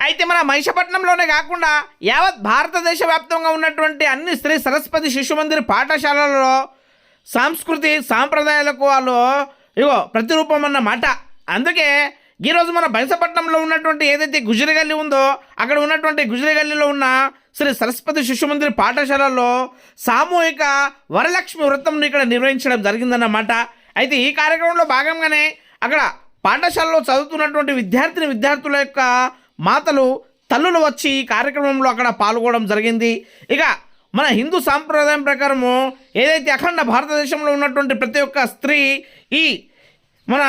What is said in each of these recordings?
అయితే మన మహిషపట్నంలోనే కాకుండా యావత్ భారతదేశ వ్యాప్తంగా ఉన్నటువంటి అన్ని శ్రీ సరస్వతి శిశు మందిర్ పాఠశాలలలో సంస్కృతి సాంప్రదాయాలకు వాళ్ళు ఇగో ప్రతిరూపం అన్నమాట అందుకే ఈరోజు మన బైసపట్నంలో ఉన్నటువంటి ఏదైతే గుజరిగల్లి ఉందో అక్కడ ఉన్నటువంటి గుజరిగల్లిలో ఉన్న శ్రీ సరస్వతి శిశు మందిర్ పాఠశాలలో సామూహిక వరలక్ష్మి వృత్తంను ఇక్కడ నిర్వహించడం జరిగిందన్నమాట. అయితే ఈ కార్యక్రమంలో భాగంగానే అక్కడ పాఠశాలలో చదువుతున్నటువంటి విద్యార్థిని విద్యార్థుల యొక్క మాతలు తల్లులు వచ్చి ఈ కార్యక్రమంలో అక్కడ పాల్గొనడం జరిగింది. ఇక మన హిందూ సాంప్రదాయం ప్రకారము ఏదైతే అఖండ భారతదేశంలో ఉన్నటువంటి ప్రతి ఒక్క స్త్రీ ఈ మన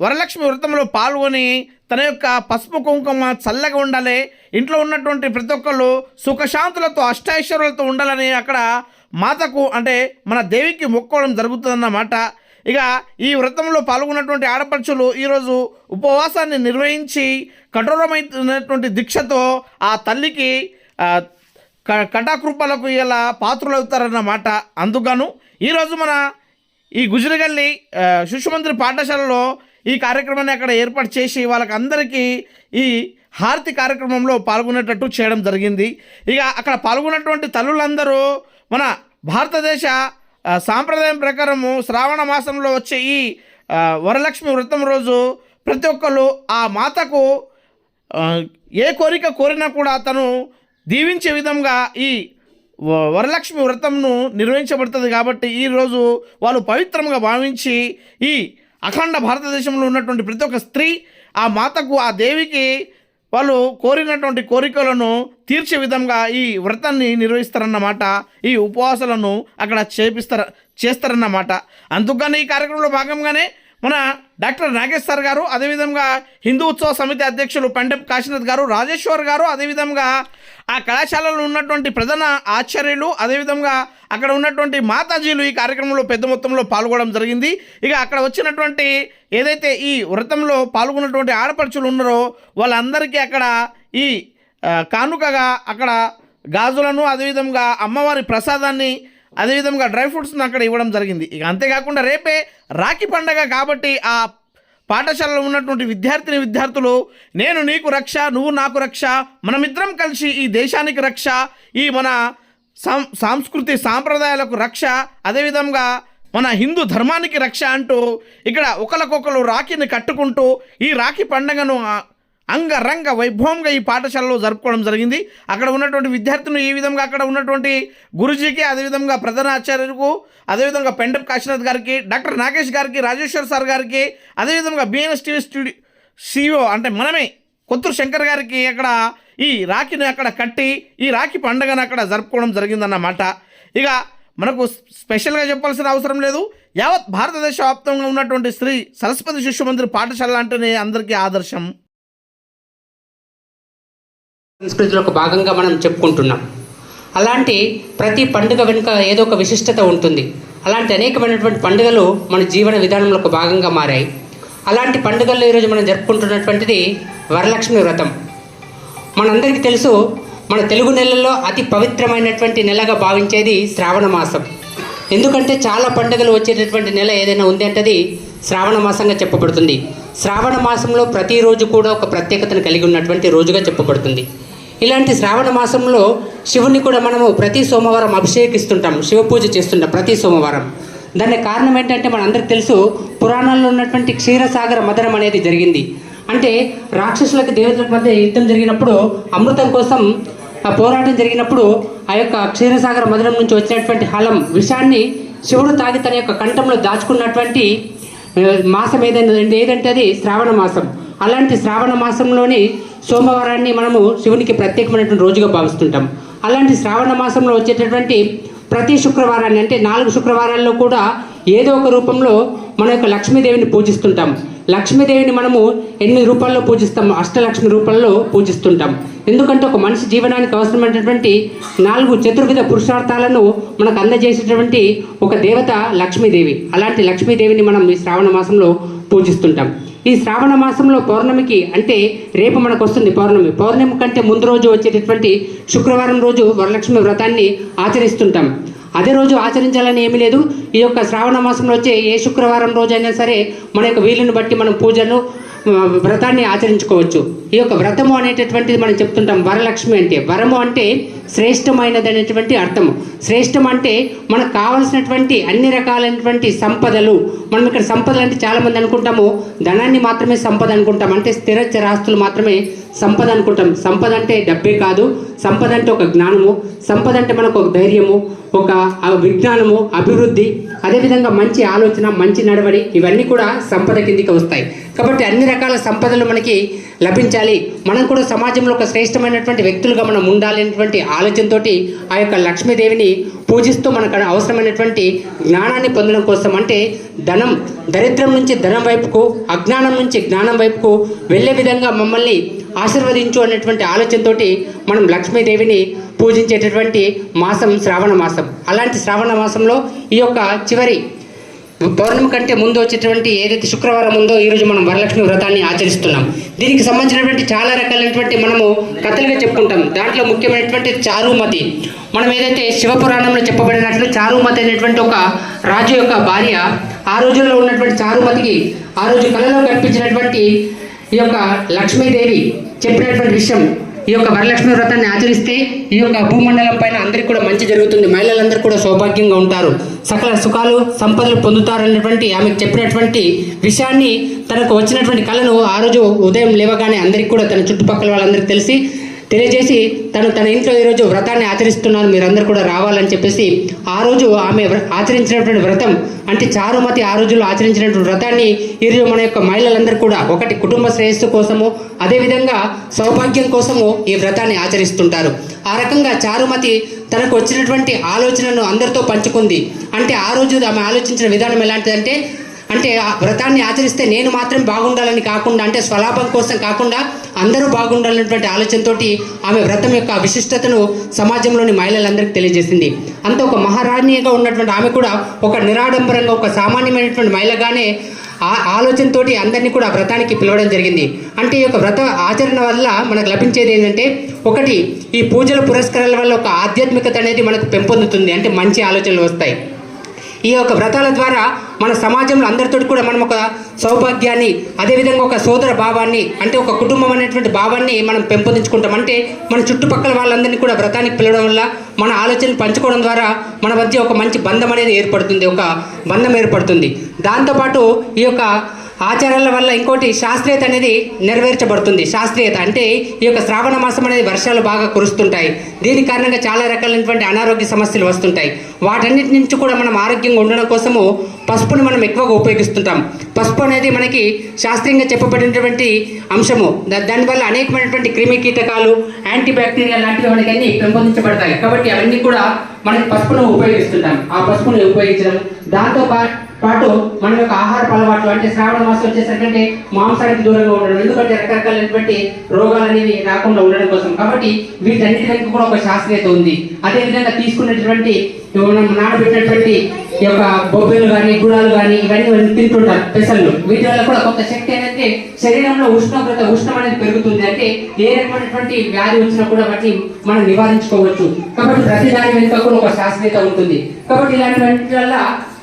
వరలక్ష్మి వ్రతంలో పాల్గొని తన యొక్క పసుపు కుంకుమ చల్లగా ఉండాలి. ఇంట్లో ఉన్నటువంటి ప్రతి ఒక్కళ్ళు సుఖశాంతులతో అష్టైశ్వర్యాలతో ఉండాలని అక్కడ మాతకు అంటే మన దేవికి మొక్కోవడం జరుగుతుందన్నమాట. ఇక ఈ వ్రతంలో పాల్గొన్నటువంటి ఆడపడుచులు ఈరోజు ఉపవాసాన్ని నిర్వహించి కఠోరమైనటువంటి దీక్షతో ఆ తల్లికి క- కటాకృపలకు ఇలా పాత్రలు అవుతారన్నమాట అందుకను ఈరోజు మన ఈ గుజరగల్లి ఆ, పాఠశాలలో ఈ కార్యక్రమాన్ని అక్కడ ఏర్పాటు చేసి వాళ్ళకి అందరికీ ఈ హారతి కార్యక్రమంలో పాల్గొనేటట్టు చేయడం జరిగింది. ఇక అక్కడ పాల్గొన్నటువంటి తల్లులందరూ మన భారతదేశ సాంప్రదాయం ప్రకారము శ్రావణ మాసంలో వచ్చే ఈ వరలక్ష్మి వ్రతం రోజు ప్రతి ఒక్కరు ఆ మాతకు ఏ కోరిక కోరినా కూడా తను దీవించే విధంగా ఈ వ- వరలక్ష్మి వ్రతంను నిర్వహించబడుతుంది కాబట్టి ఈరోజు వాళ్ళు పవిత్రంగా భావించి ఈ అఖండ భారతదేశంలో ఉన్నటువంటి ప్రతి ఒక్క స్త్రీ ఆ మాతకు ఆ దేవికి వాళ్ళు కోరినటువంటి కోరికలను తీర్చే విధంగా ఈ వ్రతాన్ని నిర్వహిస్తారన్నమాట. ఈ ఉపవాసాలను అక్కడ చేపిస్తారు చేస్తారన్నమాట. అందుకని ఈ కార్యక్రమంలో భాగంగానే మన డాక్టర్ నాగేశ్వర్ గారు అదేవిధంగా హిందూ ఉత్సవ సమితి అధ్యక్షులు పండెప్ కాశీనాథ్ గారు రాజేశ్వర్ గారు అదేవిధంగా ఆ కళాశాలలో ఉన్నటువంటి ప్రధాన ఆచార్యులు అదేవిధంగా అక్కడ ఉన్నటువంటి మాతాజీలు ఈ కార్యక్రమంలో పెద్ద మొత్తంలో పాల్గొనడం జరిగింది. ఇక అక్కడ వచ్చినటువంటి ఏదైతే ఈ వ్రతంలో పాల్గొన్నటువంటి ఆడపడుచులు ఉన్నారో వాళ్ళందరికీ అక్కడ ఈ కానుకగా అక్కడ గాజులను అదేవిధంగా అమ్మవారి ప్రసాదాన్ని అదేవిధంగా డ్రై ఫ్రూట్స్ని అక్కడ ఇవ్వడం జరిగింది. ఇక అంతేకాకుండా రేపే రాఖీ పండగ కాబట్టి ఆ పాఠశాలలో ఉన్నటువంటి విద్యార్థిని విద్యార్థులు నేను నీకు రక్ష నువ్వు నాకు రక్ష మనమిద్దరం కలిసి ఈ దేశానికి రక్ష ఈ మన సాం సాంస్కృతి సాంప్రదాయాలకు రక్ష అదేవిధంగా మన హిందూ ధర్మానికి రక్ష అంటూ ఇక్కడ ఒకరికొకరు రాఖీని కట్టుకుంటూ ఈ రాఖీ పండుగను అంగరంగ వైభవంగా ఈ పాఠశాలలో జరుపుకోవడం జరిగింది. అక్కడ ఉన్నటువంటి విద్యార్థులు ఈ విధంగా అక్కడ ఉన్నటువంటి గురుజీకి అదేవిధంగా ప్రధాన ఆచార్యులకు అదేవిధంగా పెండప్ కాశీనాథ్ గారికి డాక్టర్ నాగేష్ గారికి రాజేశ్వర్ సార్ గారికి అదేవిధంగా బిఎన్ఎస్ టీవీ స్టూడియో సిఇఓ అంటే మనమే కొత్తూరు శంకర్ గారికి అక్కడ ఈ రాఖీని అక్కడ కట్టి ఈ రాఖీ పండుగను అక్కడ జరుపుకోవడం జరిగిందన్నమాట. ఇక మనకు స్పెషల్గా చెప్పాల్సిన అవసరం లేదు. యావత్ భారతదేశ వ్యాప్తంగా ఉన్నటువంటి శ్రీ సరస్వతి శిశు మందిర్ పాఠశాల అంటేనే అందరికీ ఆదర్శం. సంస్కృతిలో ఒక భాగంగా మనం చెప్పుకుంటున్నాం. అలాంటి ప్రతి పండుగ వెనుక ఏదో ఒక విశిష్టత ఉంటుంది. అలాంటి అనేకమైనటువంటి పండుగలు మన జీవన విధానంలో ఒక భాగంగా మారాయి. అలాంటి పండుగల్లో ఈరోజు మనం జరుపుకుంటున్నటువంటిది వరలక్ష్మి వ్రతం. మనందరికీ తెలుసు మన తెలుగు నెలల్లో అతి పవిత్రమైనటువంటి నెలగా భావించేది శ్రావణ మాసం. ఎందుకంటే చాలా పండుగలు వచ్చేటటువంటి నెల ఏదైనా ఉంది అంటే అది శ్రావణ మాసంగా చెప్పబడుతుంది. శ్రావణ మాసంలో ప్రతిరోజు కూడా ఒక ప్రత్యేకతను కలిగి ఉన్నటువంటి రోజుగా చెప్పబడుతుంది. ఇలాంటి శ్రావణ మాసంలో శివుని కూడా మనము ప్రతి సోమవారం అభిషేకిస్తుంటాం శివ పూజ చేస్తుంటాం ప్రతి సోమవారం. దానికి కారణం ఏంటంటే మనందరికి తెలుసు పురాణాల్లో ఉన్నటువంటి క్షీరసాగర మదనం అనేది జరిగింది. అంటే రాక్షసులకు దేవతలకు మధ్య యుద్ధం జరిగినప్పుడు అమృతం కోసం ఆ పోరాటం జరిగినప్పుడు ఆ యొక్క క్షీరసాగర మదనం నుంచి వచ్చినటువంటి హలం విషాన్ని శివుడు తాగి తన యొక్క కంఠంలో దాచుకున్నటువంటి మాసం ఏదైనా ఏదంటే అది శ్రావణ మాసం. అలాంటి శ్రావణ మాసంలోనే సోమవారాన్ని మనము శివునికి ప్రత్యేకమైనటువంటి రోజుగా భావిస్తుంటాం. అలాంటి శ్రావణ మాసంలో వచ్చేటటువంటి ప్రతి శుక్రవారాన్ని అంటే నాలుగు శుక్రవారాల్లో కూడా ఏదో ఒక రూపంలో మన యొక్క లక్ష్మీదేవిని పూజిస్తుంటాం. లక్ష్మీదేవిని మనము ఎనిమిది రూపాల్లో పూజిస్తాం అష్టలక్ష్మి రూపంలో పూజిస్తుంటాం. ఎందుకంటే ఒక మనిషి జీవనానికి అవసరమైనటువంటి నాలుగు చతుర్విధ పురుషార్థాలను మనకు అందజేసేటటువంటి ఒక దేవత లక్ష్మీదేవి. అలాంటి లక్ష్మీదేవిని మనం ఈ శ్రావణ మాసంలో పూజిస్తుంటాం. ఈ శ్రావణ మాసంలో పౌర్ణమికి అంటే రేపు మనకు వస్తుంది పౌర్ణమి. పౌర్ణమి కంటే ముందు రోజు వచ్చేటటువంటి శుక్రవారం రోజు వరలక్ష్మి వ్రతాన్ని ఆచరిస్తుంటాం. అదే రోజు ఆచరించాలని ఏమీ లేదు. ఈ యొక్క శ్రావణ మాసంలో వచ్చే ఏ శుక్రవారం రోజు అయినా సరే మన యొక్క వీలుని బట్టి మనం పూజను వ్రతాన్ని ఆచరించుకోవచ్చు. ఈ యొక్క వ్రతము అనేటటువంటిది మనం చెప్తుంటాం వరలక్ష్మి అంటే. వరము అంటే శ్రేష్టమైనది అనేటువంటి అర్థము. శ్రేష్టం అంటే మనకు కావలసినటువంటి అన్ని రకాలైనటువంటి సంపదలు. మనం ఇక్కడ సంపదలు అంటే చాలామంది అనుకుంటాము. ధనాన్ని మాత్రమే సంపద అనుకుంటాం. అంటే స్థిర చరాస్తులు మాత్రమే సంపద అనుకుంటాం. సంపద అంటే డబ్బే కాదు. సంపద అంటే ఒక జ్ఞానము. సంపద అంటే మనకు ఒక ధైర్యము ఒక విజ్ఞానము అభివృద్ధి అదేవిధంగా మంచి ఆలోచన మంచి నడవడి ఇవన్నీ కూడా సంపద కిందికి వస్తాయి. కాబట్టి అన్ని రకాల సంపదలు మనకి లభించాలి. మనం కూడా సమాజంలో ఒక శ్రేష్టమైనటువంటి వ్యక్తులుగా మనం ఉండాలి అనేటువంటి ఆలోచనతోటి ఆ యొక్క లక్ష్మీదేవిని పూజిస్తూ మనకు అవసరమైనటువంటి జ్ఞానాన్ని పొందడం కోసం అంటే ధనం దరిద్రం నుంచి ధనం వైపుకు అజ్ఞానం నుంచి జ్ఞానం వైపుకు వెళ్ళే విధంగా మమ్మల్ని ఆశీర్వదించు అనేటువంటి ఆలోచనతోటి మనం లక్ష్మీదేవిని పూజించేటటువంటి మాసం శ్రావణ మాసం. అలాంటి శ్రావణ మాసంలో ఈ యొక్క చివరి పౌర్ణమి కంటే ముందు వచ్చేటువంటి ఏదైతే శుక్రవారం ఉందో ఈరోజు మనం వరలక్ష్మి వ్రతాన్ని ఆచరిస్తున్నాం. దీనికి సంబంధించినటువంటి చాలా రకాలైనటువంటి మనము కథలుగా చెప్పుకుంటాం. దాంట్లో ముఖ్యమైనటువంటి చారుమతి. మనం ఏదైతే శివపురాణంలో చెప్పబడినట్లు చారుమతి అనేటువంటి ఒక రాజు యొక్క భార్య ఆ రోజుల్లో ఉన్నటువంటి చారుమతికి ఆ రోజు కళలో కనిపించినటువంటి ఈ యొక్క లక్ష్మీదేవి చెప్పినటువంటి విషయం ఈ యొక్క వరలక్ష్మి వ్రతాన్ని ఆచరిస్తే ఈ యొక్క భూమండలం పైన అందరికీ కూడా మంచి జరుగుతుంది. మహిళలందరూ కూడా సౌభాగ్యంగా ఉంటారు. సకల సుఖాలు సంపదలు పొందుతారనేటువంటి ఆమెకు చెప్పినటువంటి విషయాన్ని తనకు వచ్చినటువంటి కళను ఆ రోజు ఉదయం లేవగానే అందరికీ కూడా తన చుట్టుపక్కల వాళ్ళందరికీ తెలిసి తెలియజేసి తను తన ఇంట్లో ఈరోజు వ్రతాన్ని ఆచరిస్తున్నాను మీరందరూ కూడా రావాలని చెప్పేసి ఆ రోజు ఆమె వ్ర- ఆచరించినటువంటి వ్రతం అంటే చారుమతి ఆ రోజుల్లో ఆచరించినటువంటి వ్రతాన్ని ఈరోజు మన యొక్క మహిళలందరూ కూడా ఒకటి కుటుంబ శ్రేయస్సు కోసము అదేవిధంగా సౌభాగ్యం కోసము ఈ వ్రతాన్ని ఆచరిస్తుంటారు. ఆ రకంగా చారుమతి తనకు వచ్చినటువంటి ఆలోచనను అందరితో పంచుకుంది. అంటే ఆ రోజు ఆమె ఆలోచించిన విధానం ఎలాంటిదంటే అంటే ఆ వ్రతాన్ని ఆచరిస్తే నేను మాత్రం బాగుండాలని కాకుండా అంటే స్వలాభం కోసం కాకుండా అందరూ బాగుండాలన్నటువంటి ఆలోచనతోటి ఆమె వ్రతం యొక్క విశిష్టతను సమాజంలోని మహిళలందరికీ తెలియజేసింది. అంత ఒక మహారాణిగా ఉన్నటువంటి ఆమె కూడా ఒక నిరాడంబరంగా ఒక సామాన్యమైనటువంటి మహిళగానే ఆ ఆలోచనతోటి అందరినీ కూడా వ్రతానికి పిలవడం జరిగింది. అంటే ఈ యొక్క వ్రత ఆచరణ వల్ల మనకు లభించేది ఏంటంటే ఒకటి ఈ పూజల పురస్కారాల వల్ల ఒక ఆధ్యాత్మికత అనేది మనకు పెంపొందుతుంది. అంటే మంచి ఆలోచనలు వస్తాయి. ఈ యొక్క వ్రతాల ద్వారా మన సమాజంలో అందరితో కూడా మనం ఒక సౌభాగ్యాన్ని అదేవిధంగా ఒక సోదర భావాన్ని అంటే ఒక కుటుంబం అనేటువంటి భావాన్ని మనం పెంపొందించుకుంటాం. అంటే మన చుట్టుపక్కల వాళ్ళందరినీ కూడా వ్రతానికి పిలవడం వల్ల మన ఆలోచనలు పంచుకోవడం ద్వారా మన మధ్య ఒక మంచి బంధం అనేది ఏర్పడుతుంది ఒక బంధం ఏర్పడుతుంది. దాంతోపాటు ఈ యొక్క ఆచారాల వల్ల ఇంకోటి శాస్త్రీయత అనేది నెరవేర్చబడుతుంది. శాస్త్రీయత అంటే ఈ యొక్క శ్రావణ మాసం అనేది వర్షాలు బాగా కురుస్తుంటాయి. దీని కారణంగా చాలా రకాలైనటువంటి అనారోగ్య సమస్యలు వస్తుంటాయి. వాటన్నిటి నుంచి కూడా మనం ఆరోగ్యంగా ఉండడం కోసము పసుపుని మనం ఎక్కువగా ఉపయోగిస్తుంటాం. పసుపు అనేది మనకి శాస్త్రీయంగా చెప్పబడినటువంటి అంశము. దా- దానివల్ల అనేకమైనటువంటి క్రిమి కీటకాలు యాంటీబ్యాక్టీరియా లాంటివి మనకి అన్ని పెంపొందించబడతాయి. కాబట్టి అవన్నీ కూడా మనం పసుపును ఉపయోగిస్తుంటాం. ఆ పసుపుని ఉపయోగించడం దాంతో పాటు పాటు మన యొక్క ఆహార అలవాట్లు అంటే శ్రావణ మాసం వచ్చేసరికంటే మాంసానికి దూరంగా ఉండడం ఎందుకంటే రకరకాలైనటువంటి రోగాలు అనేవి రాకుండా ఉండడం కోసం. కాబట్టి వీటన్నిటి వెనుక కూడా ఒక శాస్త్రీయత ఉంది. అదే విధంగా తీసుకున్నటువంటి మనం నానబెట్టినటువంటి ఈ యొక్క బొబ్బెలు కానీ గుడాలు కానీ ఇవన్నీ తింటుంటారు పెసలు వీటి వల్ల కూడా కొంత శక్తి అనేది శరీరంలో ఉష్ణోగ్రత ఉష్ణం అనేది పెరుగుతుంది. అంటే ఏ రకమైనటువంటి వ్యాధి వచ్చినా కూడా వాటిని మనం నివారించుకోవచ్చు. కాబట్టి ప్రతి దాని వెనుక కూడా ఒక శాస్త్రీయత ఉంటుంది. కాబట్టి ఇలాంటి వల్ల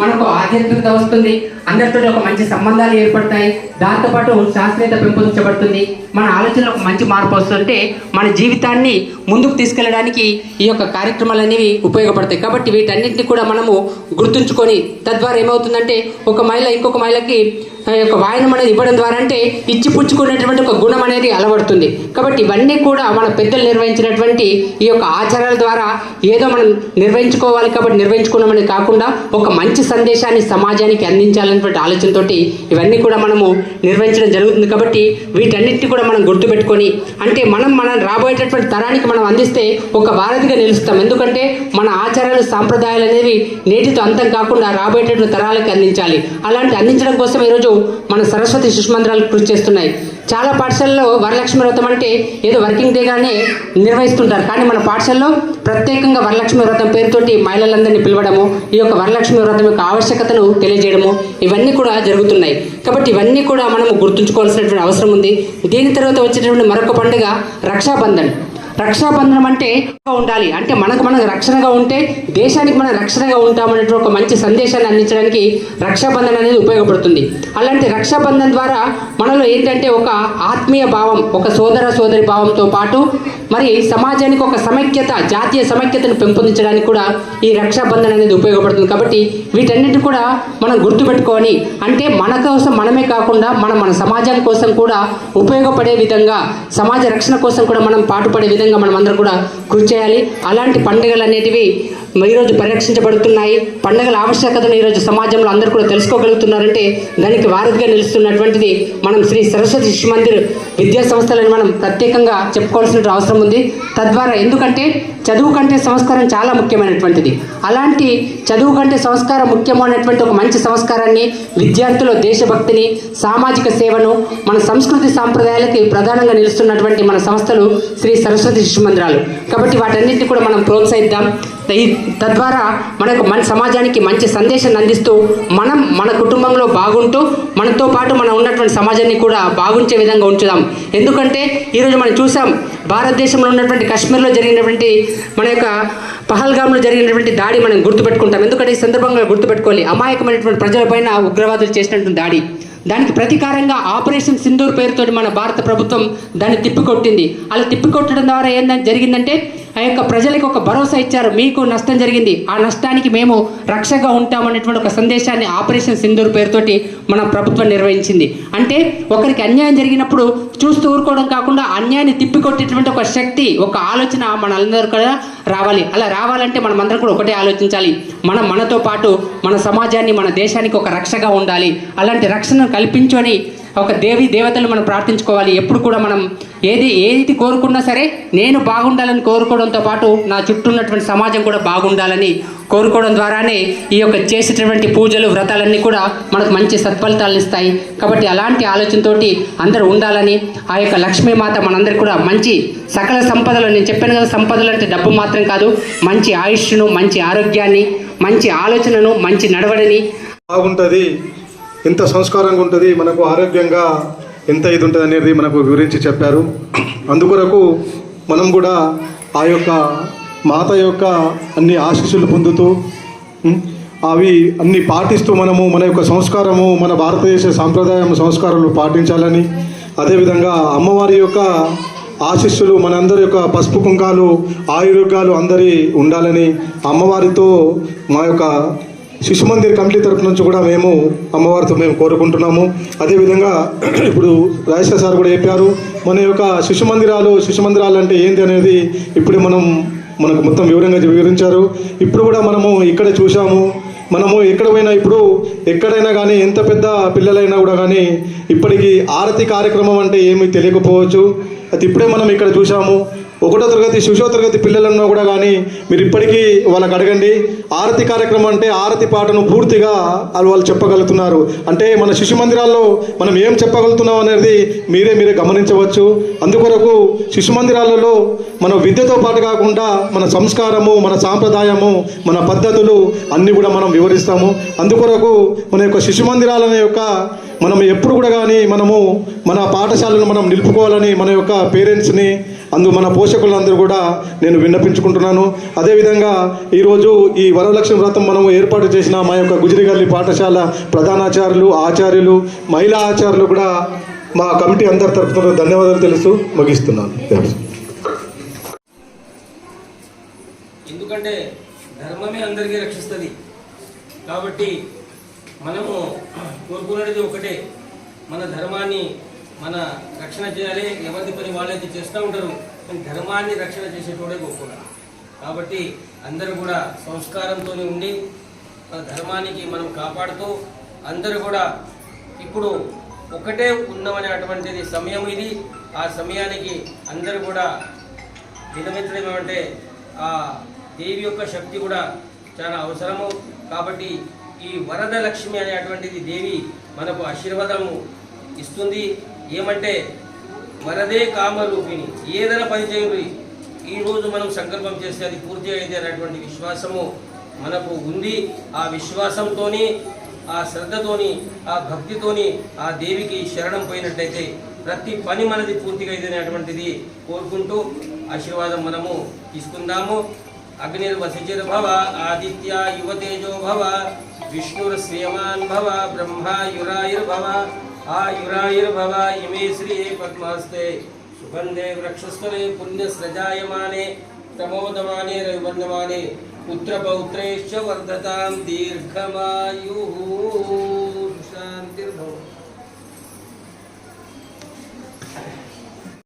మనకు ఆధ్యాత్మికత వస్తుంది. అందరితో ఒక మంచి సంబంధాలు ఏర్పడతాయి. దాంతోపాటు శాస్త్రీయత పెంపొందించబడుతుంది. మన ఆలోచనలో ఒక మంచి మార్పు వస్తుంటే మన జీవితాన్ని ముందుకు తీసుకెళ్ళడానికి ఈ యొక్క కార్యక్రమాలు అనేవి ఉపయోగపడతాయి. కాబట్టి వీటన్నిటిని కూడా మనము గుర్తుంచుకొని తద్వారా ఏమవుతుందంటే ఒక మహిళ ఇంకొక మహిళకి యొక్క వాయనం అనేది ఇవ్వడం ద్వారా అంటే ఇచ్చి పుచ్చుకునేటువంటి ఒక గుణం అనేది అలవడుతుంది. కాబట్టి ఇవన్నీ కూడా మన పెద్దలు నిర్వహించినటువంటి ఈ యొక్క ఆచారాల ద్వారా ఏదో మనం నిర్వహించుకోవాలి కాబట్టి నిర్వహించుకున్నామని కాకుండా ఒక మంచి సందేశాన్ని సమాజానికి అందించాలనేటువంటి ఆలోచనతోటి ఇవన్నీ కూడా మనము నిర్వహించడం జరుగుతుంది. కాబట్టి వీటన్నిటిని కూడా మనం గుర్తుపెట్టుకొని అంటే మనం మనం రాబోయేటటువంటి తరానికి మనం అందిస్తే ఒక వారధిగా నిలుస్తాం. ఎందుకంటే మన ఆచారాలు సాంప్రదాయాలు అనేవి నేటితో అంతం కాకుండా రాబోయేటటువంటి తరాలకు అందించాలి. అలాంటి అందించడం కోసం ఈరోజు మన సరస్వతి శిశు మందిరాలు కృషి చేస్తున్నాయి. చాలా పాఠశాలలో వరలక్ష్మి వ్రతం అంటే ఏదో వర్కింగ్ డేగానే నిర్వహిస్తుంటారు. కానీ మన పాఠశాలలో ప్రత్యేకంగా వరలక్ష్మి వ్రతం పేరుతోటి మహిళలందరినీ పిలవడము ఈ యొక్క వరలక్ష్మి వ్రతం యొక్క ఆవశ్యకతను తెలియజేయడము ఇవన్నీ కూడా జరుగుతున్నాయి. కాబట్టి ఇవన్నీ కూడా మనము గుర్తుంచుకోవాల్సినటువంటి అవసరం ఉంది. దీని తర్వాత వచ్చేటటువంటి మరొక పండుగ రక్షాబంధన్. రక్షాబంధనం అంటే ఉండాలి. అంటే మనకు మనకు రక్షణగా ఉంటే దేశానికి మనం రక్షణగా ఉంటామనేటువంటి ఒక మంచి సందేశాన్ని అందించడానికి రక్షాబంధన్ అనేది ఉపయోగపడుతుంది. అలాంటి రక్షాబంధన్ ద్వారా మనలో ఏంటంటే ఒక ఆత్మీయ భావం ఒక సోదర సోదరి భావంతో పాటు మరి సమాజానికి ఒక సమైక్యత జాతీయ సమైక్యతను పెంపొందించడానికి కూడా ఈ రక్షాబంధన్ అనేది ఉపయోగపడుతుంది. కాబట్టి వీటన్నిటి కూడా మనం గుర్తుపెట్టుకొని అంటే మన కోసం మనమే కాకుండా మనం మన సమాజం కోసం కూడా ఉపయోగపడే విధంగా సమాజ రక్షణ కోసం కూడా మనం పాటుపడే విధంగా మనం అందరం కూడా కృషి చేయాలి. అలాంటి పండుగలు అనేటివి ఈరోజు పరిరక్షించబడుతున్నాయి. పండుగల ఆవశ్యకతను ఈరోజు సమాజంలో అందరూ కూడా తెలుసుకోగలుగుతున్నారంటే దానికి వారధిగా నిలుస్తున్నటువంటిది మనం శ్రీ సరస్వతి శిశు మందిర్ విద్యా సంస్థలను మనం ప్రత్యేకంగా చెప్పుకోవాల్సిన అవసరం ఉంది. తద్వారా ఎందుకంటే చదువు కంటే సంస్కారం చాలా ముఖ్యమైనటువంటిది. అలాంటి చదువు కంటే సంస్కారం ముఖ్యమైనటువంటి ఒక మంచి సంస్కారాన్ని విద్యార్థుల దేశభక్తిని సామాజిక సేవను మన సంస్కృతి సాంప్రదాయాలకి ప్రధానంగా నిలుస్తున్నటువంటి మన సంస్థలు శ్రీ సరస్వతి శిశు మందిరాలు. కాబట్టి వాటన్నిటిని కూడా మనం ప్రోత్సహిద్దాం. తద్వారా మనకు మన సమాజానికి మంచి సందేశాన్ని అందిస్తూ మనం మన కుటుంబంలో బాగుంటూ మనతో పాటు మనం ఉన్నటువంటి సమాజాన్ని కూడా బాగుంచే విధంగా ఉంచుదాం. ఎందుకంటే ఈరోజు మనం చూసాం భారతదేశంలో ఉన్నటువంటి కాశ్మీర్లో జరిగినటువంటి మన యొక్క పహల్గామ్లో జరిగినటువంటి దాడి మనం గుర్తుపెట్టుకుంటాం. ఎందుకంటే ఈ సందర్భంగా గుర్తుపెట్టుకోవాలి అమాయకమైనటువంటి ప్రజలపైన ఉగ్రవాదులు చేసినటువంటి దాడి. దానికి ప్రతీకారంగా ఆపరేషన్ సింధూర్ పేరుతో మన భారత ప్రభుత్వం దాన్ని తిప్పికొట్టింది. అలా తిప్పికొట్టడం ద్వారా ఏందని జరిగిందంటే ఆ యొక్క ప్రజలకు ఒక భరోసా ఇచ్చారు. మీకు నష్టం జరిగింది. ఆ నష్టానికి మేము రక్షగా ఉంటామనేటువంటి ఒక సందేశాన్ని ఆపరేషన్ సింధూర్ పేరుతోటి మన ప్రభుత్వం నిర్వహించింది. అంటే ఒకరికి అన్యాయం జరిగినప్పుడు చూస్తూ ఊరుకోవడం కాకుండా అన్యాయాన్ని తిప్పికొట్టేటువంటి ఒక శక్తి ఒక ఆలోచన మనందరూ కూడా రావాలి. అలా రావాలంటే మనం అందరం కూడా ఒకటే ఆలోచించాలి. మనం మనతో పాటు మన సమాజాన్ని మన దేశానికి ఒక రక్షగా ఉండాలి. అలాంటి రక్షణను కల్పించని ఒక దేవి దేవతలు మనం ప్రార్థించుకోవాలి. ఎప్పుడు కూడా మనం ఏది ఏది కోరుకున్నా సరే నేను బాగుండాలని కోరుకోవడంతో పాటు నా చుట్టూ ఉన్నటువంటి సమాజం కూడా బాగుండాలని కోరుకోవడం ద్వారానే ఈ యొక్క చేసేటటువంటి పూజలు వ్రతాలన్నీ కూడా మనకు మంచి సత్ఫలితాలను ఇస్తాయి. కాబట్టి అలాంటి ఆలోచనతోటి అందరూ ఉండాలని ఆ యొక్క లక్ష్మీమాత మనందరికీ కూడా మంచి సకల సంపదలు నేను చెప్పాను కదా సంపదలు అంటే డబ్బు మాత్రం కాదు మంచి ఆయుష్ను మంచి ఆరోగ్యాన్ని మంచి ఆలోచనను మంచి నడవడిని బాగుంటుంది. ఎంత సంస్కారంగా ఉంటుంది మనకు ఆరోగ్యంగా ఎంత ఇది ఉంటుంది అనేది మనకు వివరించి చెప్పారు. అందుకొరకు మనం కూడా ఆ యొక్క మాత యొక్క అన్ని ఆశీస్సులు పొందుతూ అవి అన్ని పాటిస్తూ మనము మన యొక్క సంస్కారము మన భారతదేశ సాంప్రదాయం సంస్కారాలు పాటించాలని అదేవిధంగా అమ్మవారి యొక్క ఆశీస్సులు మనందరి యొక్క పసుపు కుంకాలు ఆయుర్గాలు అందరి ఉండాలని అమ్మవారితో మా యొక్క శిశు మందిర్ కమిటీ తరపు నుంచి కూడా మేము అమ్మవారితో మేము కోరుకుంటున్నాము. అదేవిధంగా ఇప్పుడు రాజశేఖర్ సార్ కూడా చెప్పారు మన యొక్క శిశు మందిరాలు శిశు మందిరాలు అంటే ఏంటి అనేది ఇప్పుడు మనం మనకు మొత్తం వివరంగా వివరించారు. ఇప్పుడు కూడా మనము ఇక్కడ చూసాము మనము ఎక్కడ పోయినా ఇప్పుడు ఎక్కడైనా కానీ ఎంత పెద్ద పిల్లలైనా కూడా కానీ ఇప్పటికీ ఆరతి కార్యక్రమం అంటే ఏమీ తెలియకపోవచ్చు. అది ఇప్పుడే మనం ఇక్కడ చూసాము ఒకటో తరగతి శిశువ తరగతి పిల్లలను కూడా కానీ మీరు ఇప్పటికీ వాళ్ళకి అడగండి. ఆరతి కార్యక్రమం అంటే ఆరతి పాటను పూర్తిగా వాళ్ళు వాళ్ళు చెప్పగలుగుతున్నారు. అంటే మన శిశు మందిరాల్లో మనం ఏం చెప్పగలుగుతున్నాం అనేది మీరే మీరే గమనించవచ్చు. అందుకొరకు శిశు మందిరాలలో మన విద్యతో పాటు కాకుండా మన సంస్కారము మన సాంప్రదాయము మన పద్ధతులు అన్నీ కూడా మనం వివరిస్తాము. అందుకొరకు మన యొక్క శిశు మందిరాలనే యొక్క మనం ఎప్పుడు కూడా కానీ మనము మన పాఠశాలను మనం నిలుపుకోవాలని మన యొక్క పేరెంట్స్ని అందు మన పోషకులందరూ కూడా నేను విన్నపించుకుంటున్నాను. అదేవిధంగా ఈరోజు ఈ వరలక్ష్మి వ్రతం మనం ఏర్పాటు చేసిన మా యొక్క గుజరిగల్లి పాఠశాల ప్రధానాచార్యులు ఆచార్యులు మహిళా ఆచార్యులు కూడా మా కమిటీ అందరి తరఫున ధన్యవాదాలు తెలుసు ముగిస్తున్నాను. ఎందుకంటే ధర్మమే అందరికీ రక్షిస్తుంది. కాబట్టి మనము కోరుకున్నది ఒకటే. మన ధర్మాన్ని మన రక్షణ చేయాలి ఎవరిది పని వాళ్ళైతే చేస్తూ ఉంటారు కానీ ధర్మాన్ని రక్షణ చేసేటోడే గొప్ప కాబట్టి అందరూ కూడా సంస్కారంతో ఉండి మన ధర్మానికి మనం కాపాడుతూ అందరూ కూడా ఇప్పుడు ఒకటే ఉన్నామనేటువంటిది సమయం ఇది. ఆ సమయానికి అందరూ కూడా వినమించడం ఏమంటే ఆ దేవి యొక్క శక్తి కూడా చాలా అవసరము. కాబట్టి ఈ వరద లక్ష్మి అనేటువంటిది దేవి మనకు ఆశీర్వాదము ఇస్తుంది. ఏమంటే వరదే కామరూపిణి ఏదైనా పని చేయండి. ఈరోజు మనం సంకల్పం చేస్తే అది పూర్తి అయింది అనేటువంటి విశ్వాసము మనకు ఉంది. ఆ విశ్వాసంతోని ఆ శ్రద్ధతోని ఆ భక్తితోని ఆ దేవికి శరణం పోయినట్లయితే ప్రతి పని మనది పూర్తిగా ఇదనేటువంటిది కోరుకుంటూ ఆశీర్వాదం మనము తీసుకుందాము. అగ్నిర్వసిచిర్భవ ఆదిత్య యువతేజో భవ విష్ణుర్శ్రియమాన్ భవ బ్రహ్మాయురాయుర్భవ आयुरायुर्भव इमे श्रिये पद्मास्ते सुगन्धे वृक्षस्तरे पुण्यसृजायमाने प्रमोदमाने रविवन्दमाने पुत्रपौत्रैश्च वर्धतां दीर्घमायुः